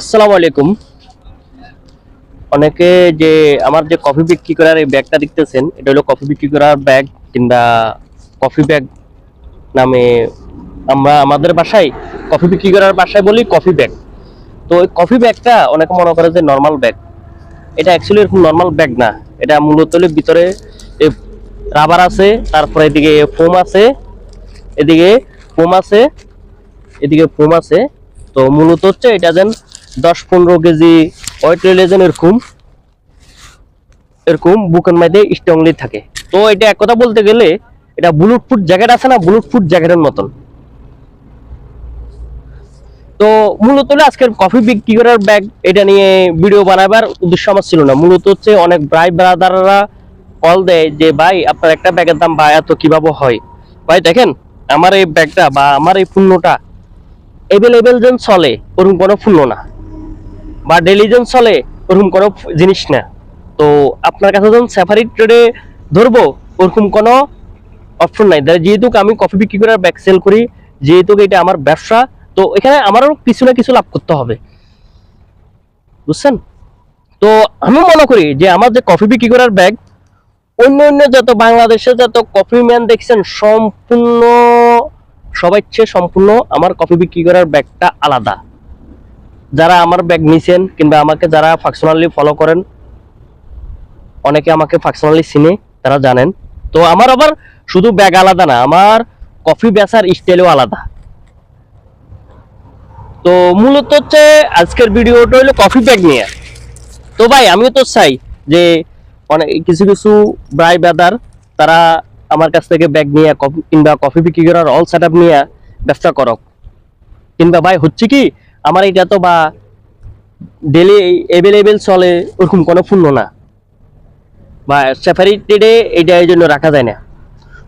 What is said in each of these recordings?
আসসালামু আলাইকুম। অনেকে যে আমার যে কফি বিক্রি করার এই ব্যাগটা দেখতেছেন, এটা হলো কফি বিক্রি করার ব্যাগ কিংবা কফি ব্যাগ নামে আমরা আমাদের বাসায় কফি বিক্রি করার বাসায় বলি কফি ব্যাগ। তো ওই কফি ব্যাগটা অনেকে মনে করে যে নর্মাল ব্যাগ। এটা অ্যাকচুয়ালি এরকম নর্মাল ব্যাগ না। এটা মূলত হলো ভিতরে রাবার আছে, তারপরে এদিকে ফোম আছে, এদিকে ফোম আছে, এদিকে ফোম আছে। তো মূলত হচ্ছে এটা যেন দশ পনেরো কেজি ওয়েট যেন এরকম এরকম বুকের মধ্যে স্ট্রংলি থাকে। তো এটা এক কথা বলতে গেলে এটা বুলুট ফুট জ্যাকেট আছে না বুলুট ফুট জ্যাকেটের মতন। তো মূলত আজকের কফি বিক্রি করার ব্যাগ এটা নিয়ে ভিডিও বানাবার উদ্দেশ্য আমার ছিল না। মূলত হচ্ছে অনেক ভাই ব্রাদাররা কল দেয় যে, ভাই, আপনার একটা ব্যাগের দাম বা এত কীভাবে হয়? ভাই, দেখেন, আমার এই ব্যাগটা বা আমার এই পণ্যটা এভেলেবেল যেন চলে, ওরকম কোনো পণ্য না। বা ডেলি যেন চলে, ওরকম কোনো জিনিস না। তো আপনার কাছে যখন স্যাফারি ট্রেডে ধরবো, ওরকম কোনো অপশন নাই। যেহেতু আমি কফি বিক্রি করার ব্যাগ সেল করি, যেহেতু এটা আমার ব্যবসা, তো এখানে আমারও কিছু না কিছু লাভ করতে হবে। বুঝছেন? তো আমি মনে করি যে আমার যে কফি বিক্রি করার ব্যাগ অন্য অন্য যত বাংলাদেশে যত কফি ম্যান দেখছেন, সম্পূর্ণ সবাই চেয়ে সম্পূর্ণ আমার কফি বিক্রি করার ব্যাগটা আলাদা। যারা আমার ব্যাগ নিছেন কিংবা আমাকে যারা ফাংশনালি ফলো করেন, অনেকে আমাকে ফাংশনালি চিনে, তারা জানেন। তো আমার আবার শুধু ব্যাগ আলাদা না, আমার কফি বেচার স্টাইলও আলাদা। তো মূলত হচ্ছে আজকের ভিডিওটা হলো কফি ব্যাগ নিয়ে। তো ভাই, আমিও তো চাই যে অনেক কিছু কিছু ব্রাই ব্রাদার, তারা আমার কাছ থেকে ব্যাগ নিয়ে, কফি কিংবা কফি বিক্রি করার অল সেট নিয়ে ব্যবসা করক। কিংবা ভাই, হচ্ছে কি আমার এটা তো বা ডেলি অ্যাভেলেবেল চলে, ওরকম কোনো পণ্য না। বা স্যাফারি ট্রেডে এটা এই জন্য রাখা যায় না।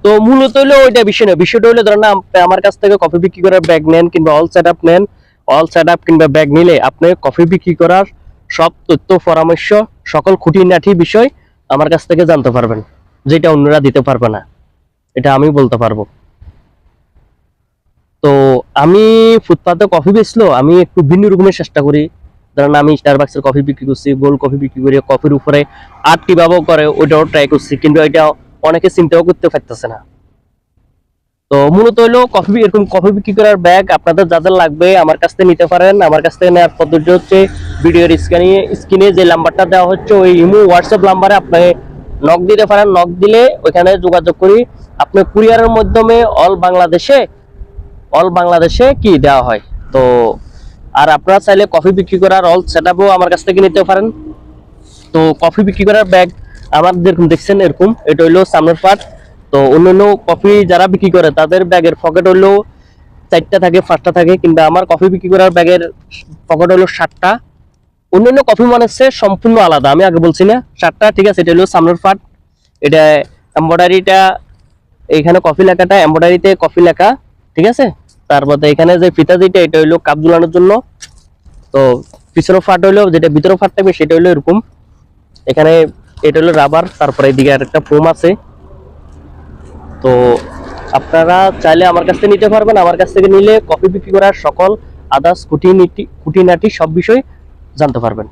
তো মূলত হলো ওইটা বিষয় না। বিষয়টা হলো ধরেন আমার কাছ থেকে কফি বিক্রি করার ব্যাগ নেন কিংবা অল সেট আপ নেন অল সেট আপ কিংবা ব্যাগ নিলে আপনি কফি বিক্রি করার সব তথ্য, পরামর্শ, সকল খুঁটিনাটি বিষয় আমার কাছ থেকে জানতে পারবেন, যেটা অন্যরা দিতে পারবে না। এটা আমি বলতে পারব। তো আমি ফুটপাতে কফি বেচলো আমি একটু ভিন্ন রকমের চেষ্টা করি। ধরেন আমি স্টারবাক্সের কফি বিক্রি করছি, গোল কফি বিক্রি করি, কফির উপরে আট কীভাবে করে, ওইটাও ট্রাই করছি, কিন্তু এটা অনেকে চিন্তাও করতে পারতেছে না। তো মূলত হলো কফি এরকম কফি বিক্রি করার ব্যাগ আপনাদের যাদের লাগবে আমার কাছ থেকে নিতে পারেন। আমার কাছ থেকে নেওয়ার পদ্ধতি হচ্ছে ভিডিওর স্ক্রিনে স্ক্রিনে যে নাম্বারটা দেওয়া হচ্ছে, ওই ইমো হোয়াটসঅ্যাপ নাম্বারে আপনি নক দিতে পারেন। নক দিলে ওইখানে যোগাযোগ করি। আপনি কুরিয়ারের মাধ্যমে অল বাংলাদেশে অল বাংলাদেশে কি দেওয়া হয়? তো, আর আপনারা চাইলে কফি বিক্রি করার অল সেট আমার কাছ থেকে নিতে পারেন। তো কফি বিক্রি করার ব্যাগ আমার যেরকম দেখছেন এরকম, এটা হইল সামনের পার্ট তো, অন্যান্য কফি যারা বিক্রি করে, তাদের ব্যাগের পকেট হইল চারটা থাকে, পাঁচটা থাকে, কিংবা আমার কফি বিক্রি করার ব্যাগের পকেট হলো সাতটা। অন্যান্য কফি মানে হচ্ছে সম্পূর্ণ আলাদা, আমি আগে বলছি না। সাতটা, ঠিক আছে, এটা হলো সামনের পার্ট এটা এম্বয়ডারিটা এইখানে কফি লেখাটা এম্বয়ডারিতে কফি লেখা, ঠিক আছে? তারপরে এখানে যে ফিতা যেটা, এটা হইল কাপ ঝুলানোর জন্য। তো পিছনের ফাট হইল, যেটা ভিতরের ফাট থাকবে সেটা হইল এরকম। এখানে এটা হলো রাবার, তারপরে এদিকে আর একটা ফোম আছে। তো আপনারা চাইলে আমার কাছ থেকে নিতে পারবেন। আমার কাছ থেকে নিলে কপি বিক্রি করার সকল আদার্স খুঁটিনীতি খুঁটিনাটি সব বিষয় জানতে পারবেন।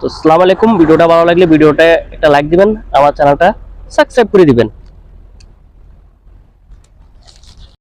তো আসসালামু আলাইকুম। ভিডিওটা ভালো লাগলে ভিডিওটা একটা লাইক দিবেন, আমার চ্যানেলটা সাবস্ক্রাইব করে দিবেন।